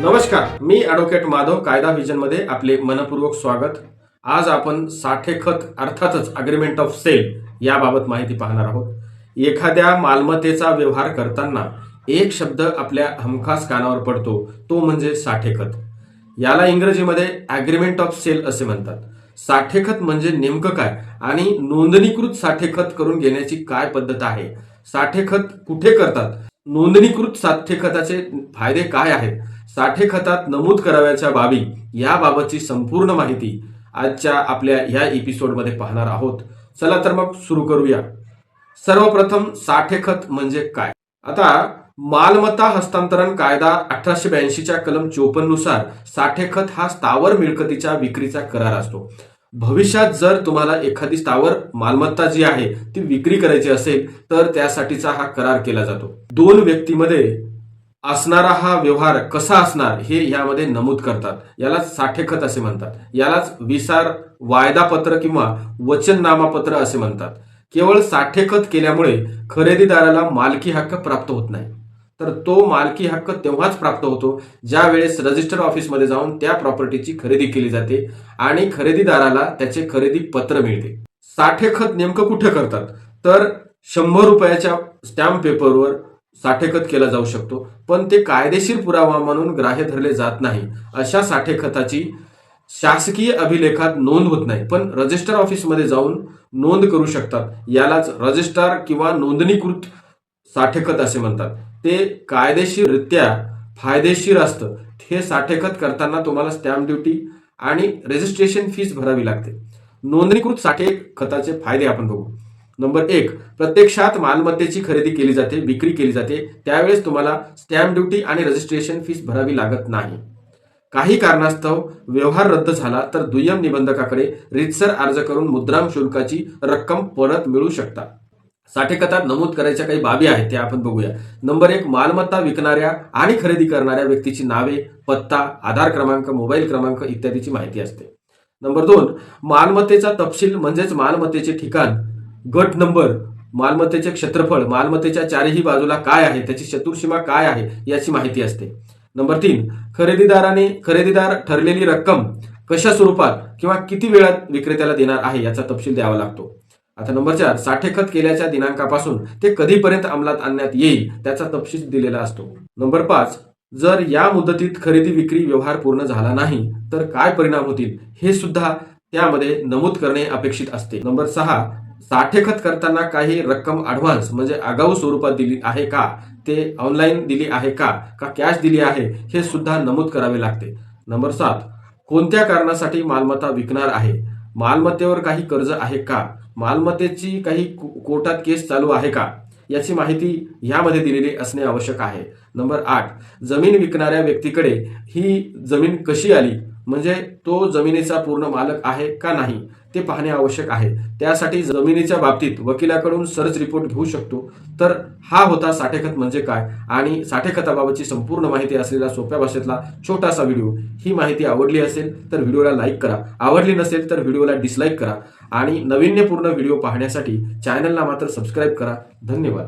नमस्कार मी ॲडव्होकेट माधव कायदा व्हिजनमध्ये आपले मनपूर्वक स्वागत. आज आपण साठे खत अर्थातच अग्रीमेंट ऑफ सेल याबाबत माहिती पाहणार आहोत. एखाद्या मालमत्तेचा व्यवहार करताना एक शब्द आपल्या हमखास कानावर पडतो तो म्हणजे साठे खत याला इंग्रजीमध्ये अग्रीमेंट ऑफ सेल असे म्हणतात. साठेखत म्हणजे नेमकं काय आणि नोंदणीकृत साठेखत करून घेण्याची काय पद्धत आहे? साठेखत कुठे करतात? नोंदणीकृत साठेखताचे फायदे काय आहेत? साठे खतात नमूद करावयाच्या बाबी याबाबतची संपूर्ण माहिती आजच्या आपल्या या एपिसोडमध्ये पाहणार आहोत. चला तर मग सुरू करूया. सर्वप्रथम साठे खत म्हणजे काय? आता मालमत्ता हस्तांतरण कायदा अठराशे ब्याऐंशीच्या कलम चोपन्ननुसार साठे साठेखत हा स्थावर मिळकतीच्या विक्रीचा करार असतो. भविष्यात जर तुम्हाला एखादी स्थावर मालमत्ता जी आहे ती विक्री करायची असेल तर त्यासाठीचा हा करार केला जातो. दोन व्यक्तीमध्ये असणारा हा व्यवहार कसा असणार हे यामध्ये नमूद करतात. यालाच साठेखत असे म्हणतात. यालाच विसार वायदापत्र किंवा वचननामापत्र असे म्हणतात. केवळ साठेखत केल्यामुळे खरेदीदाराला मालकी हक्क प्राप्त होत नाही. तर तो मालकी हक्क तेव्हाच प्राप्त होतो ज्या वेळेस रजिस्टर ऑफिसमध्ये जाऊन त्या प्रॉपर्टीची खरेदी केली जाते आणि खरेदीदाराला त्याचे खरेदी पत्र मिळते. साठेखत नेमकं कुठे करतात? तर शंभर रुपयाच्या स्टॅम्प पेपरवर साठेखत केला जाऊ शकतो. पण ते कायदेशीर पुरावा म्हणून ग्राह्य धरले जात नाही. अशा साठेखताची शासकीय अभिलेखात नोंद होत नाही. पण रजिस्टर ऑफिसमध्ये जाऊन नोंद करू शकतात. यालाच रजिस्ट्रार किंवा नोंदणीकृत साठेखत असे म्हणतात. ते कायदेशीररित्या फायदेशीर असतं. हे साठेखत करताना तुम्हाला स्टॅम्प ड्युटी आणि रजिस्ट्रेशन फीस भरावी लागते. नोंदणीकृत साठे खताचे फायदे आपण बघू. नंबर एक प्रत्यक्षात मालमत्तेची खरेदी केली जाते विक्री केली जाते त्यावेळेस तुम्हाला स्टॅम्प ड्युटी आणि रजिस्ट्रेशन फीस भरावी लागत नाही. काही कारणास्तव व्यवहार रद्द झाला तर दुय्यम निबंधकाकडे रितसर अर्ज करून मुद्राम शुल्काची रक्कम परत मिळू शकता. साठेकथात नमूद करायच्या काही बाबी आहेत त्या आपण बघूया. नंबर एक मालमत्ता विकणाऱ्या आणि खरेदी करणाऱ्या व्यक्तीची नावे पत्ता आधार क्रमांक मोबाईल क्रमांक इत्यादीची माहिती असते. नंबर दोन मालमत्तेचा तपशील म्हणजेच मालमत्तेचे ठिकाण गट नंबर मालमत्तेचे क्षेत्रफळ मालमत्तेच्या चारही बाजूला काय आहे त्याची चतुर्सीमा काय आहे याची माहिती असते. नंबर तीन खरेदीदाराने खरेदीदार ठरलेली रक्कम कशा स्वरूपात किंवा किती वेळात विक्रेत्याला देणार आहे याचा तपशील द्यावा लागतो. आता नंबर चार साठेखत केल्याच्या दिनांकापासून ते कधीपर्यंत अंमलात आणण्यात येईल त्याचा तपशील दिलेला असतो. नंबर पाच जर या मुदतीत खरेदी विक्री व्यवहार पूर्ण झाला नाही तर काय परिणाम होतील हे सुद्धा त्यामध्ये नमूद करणे अपेक्षित असते. नंबर सहा साठेखत करताना काही रक्कम ॲडव्हान्स म्हणजे आगाऊ स्वरूपात दिली आहे का? ते ऑनलाईन दिली आहे का? का कॅश दिली आहे? हे सुद्धा नमूद करावे लागते. नंबर सात कोणत्या कारणासाठी मालमत्ता विकणार आहे? मालमत्तेवर काही कर्ज आहे का? मालमत्तेची काही को- कोर्टात केस चालू आहे का? याची माहिती ह्यामध्ये दिलेली असणे आवश्यक आहे. नंबर आठ जमीन विकणाऱ्या व्यक्तीकडे ही जमीन कशी आली? म्हणजे तो जमिनीचा पूर्ण मालक आहे का नाही? ते पाहणे आवश्यक आहे. त्यासाठी जमिनीच्या बाबतीत वकिलाकडून सर्च रिपोर्ट घेऊ शकतो. तर हा होता साठेखत म्हणजे काय? आणि साठेखताबाबतची संपूर्ण माहिती असलेला सोप्या भाषेतला छोटासा व्हिडिओ. ही माहिती आवडली असेल तर व्हिडिओला लाईक करा. आवडली नसेल तर व्हिडिओला डिसलाईक करा. आणि नवीन्यपूर्ण व्हिडिओ पाहण्यासाठी चॅनलला मात्र सबस्क्राईब करा. धन्यवाद.